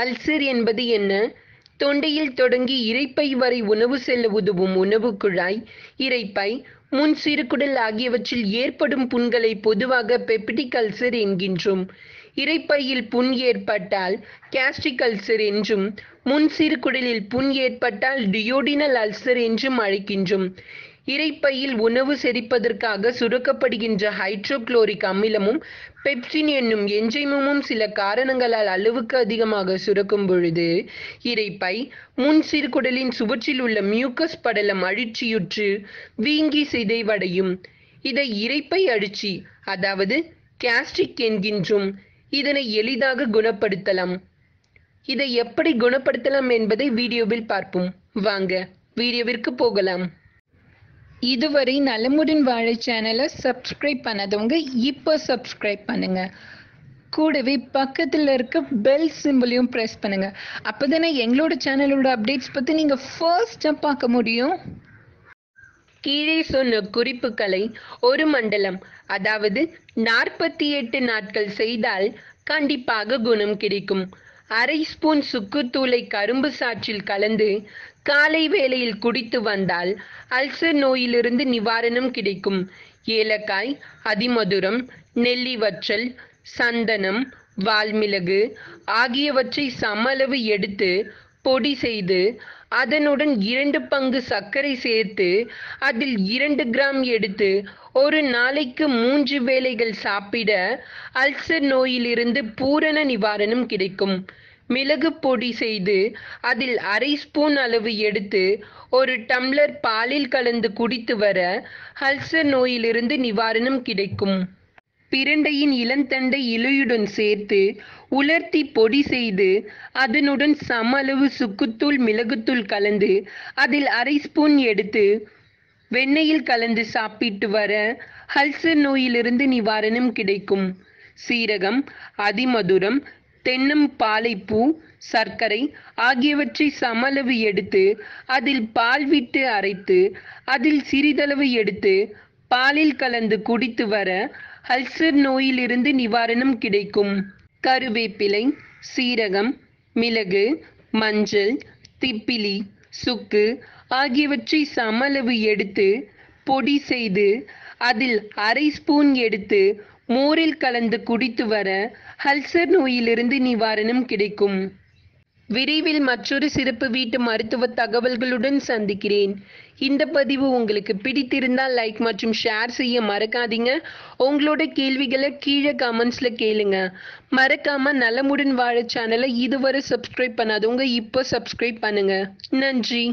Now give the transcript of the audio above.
Ulcer என்பது என்ன? தொண்டையில் தொடங்கி இரைப்பை வரை உணவு செல்ல உதவும் உணவு குழாய். இரைப்பை முன் சிறுகுடல் ஆகியவற்றில் ஏற்படும் புண்களை பொதுவாக பெப்டிக் அல்சர் என்கின்றோம். இரைப்பையில் புண் ஏற்பட்டால் கேஸ்ட்ரிக் அல்சர் என்றும் முன் சிறுகுடலில் புண் ஏற்பட்டால் டியோடினல் அல்சர் என்றும் அழைக்கின்றோம். இரைப்பையில் உணவு செரிப்பதற்காக சுரக்கப்படுகின்ற ஹைட்ரோகுளோரிக் அமிலமும் பெப்சின் என்னும் என்ஜைமும் சில காரணங்களால் அளவுக்கு அதிகமாக சுரக்கும் பொழுது இரைப்பை முன் சிறுகுடலின் சுவற்றில் உள்ள மியூக்கஸ் படலம் அழிச்சியுற்று வீங்கி சிதைவடையும். இதை இரைப்பை அழிச்சி அதாவது கேஸ்ட்ரிக் என்கின்றோம் இதனை எளிதாக குணப்படுத்தலாம். இதை எப்படி குணப்படுத்தலாம் என்பதை வீடியோவில் பார்ப்போம். வாங்க வீடியோவிற்கு போகலாம். இதுவரை நலமுடன் வாழை சேனலை சப்ஸ்கிரைப் பண்ணாதவங்க இப்போ சப்ஸ்கிரைப் பண்ணுங்க. கூடவே பக்கத்தில் இருக்க பெல் சிம்பிளையும் ப்ரெஸ் பண்ணுங்க. அப்போதானே எங்களோட சேனலோட அப்டேட்ஸ் பற்றி நீங்கள் ஃபர்ஸ்டாக பார்க்க முடியும். கீழே சொன்ன குறிப்புகளை ஒரு மண்டலம் அதாவது நாற்பத்தி எட்டு நாட்கள் செய்தால் கண்டிப்பாக குணம் கிடைக்கும். அரை ஸ்பூன் சுக்குத்தூளை கரும்பு சாற்றில் கலந்து காலை வேளையில் குடித்து வந்தால் அல்சர் நோயிலிருந்து நிவாரணம் கிடைக்கும். ஏலக்காய் அதிமதுரம் நெல்லி வற்றல் சந்தனம் வால்மிளகு ஆகியவற்றை சமளவு எடுத்து பொடி செய்து அதனுடன் இரண்டு பங்கு சர்க்கரை சேர்த்து அதில் இரண்டு கிராம் எடுத்து ஒரு நாளைக்கு மூன்று வேளைகள் சாப்பிட அல்சர் நோயிலிருந்து பூரண நிவாரணம் கிடைக்கும். மிளகு பொடி செய்து அதில் அரை ஸ்பூன் அளவு எடுத்து ஒரு டம்ளர் பாலில் கலந்து குடித்து வர அல்சர் நோயிலிருந்து நிவாரணம் கிடைக்கும். பிரண்டையின் இளந்தண்டை இலையுடன் சேர்த்து உலர்த்தி பொடி செய்து அதனுடன் சம அளவு சுக்குத்தூள் மிளகுத்தூள் கலந்து அதில் அரை ஸ்பூன் எடுத்து வெண்ணெயில் கலந்து சாப்பிட்டு வர ஹல்சர் நோயிலிருந்து நிவாரணம் கிடைக்கும். சீரகம் அதிமதுரம் தென்னம் பாலைப்பூ சர்க்கரை ஆகியவற்றை சமளவு எடுத்து அதில் பால் விட்டு அரைத்து அதில் சிறிதளவு எடுத்து பாலில் கலந்து குடித்து வர அல்சர் நோயிலிருந்து நிவாரணம் கிடைக்கும். கருவேப்பிலை சீரகம் மிளகு மஞ்சள் திப்பிலி சுக்கு ஆகியவற்றை சமளவு எடுத்து பொடி செய்து அதில் அரை ஸ்பூன் எடுத்து மோரில் கலந்து குடித்து வர அல்சர் நோயிலிருந்து நிவாரணம் கிடைக்கும். விரைவில் மற்றொரு சிறப்பு வீட்டு மருத்துவ தகவல்களுடன் சந்திக்கிறேன். இந்த பதிவு உங்களுக்கு பிடித்திருந்தால் லைக் மற்றும் ஷேர் செய்ய மறக்காதீங்க. உங்களோட கேள்விகளை கீழே கமெண்ட்ஸ்ல கேளுங்க. மறக்காம நலமுடன் வாழ சேனலை இதுவரை சப்ஸ்கிரைப் பண்ணாதவங்க இப்போ சப்ஸ்கிரைப் பண்ணுங்க. நன்றி.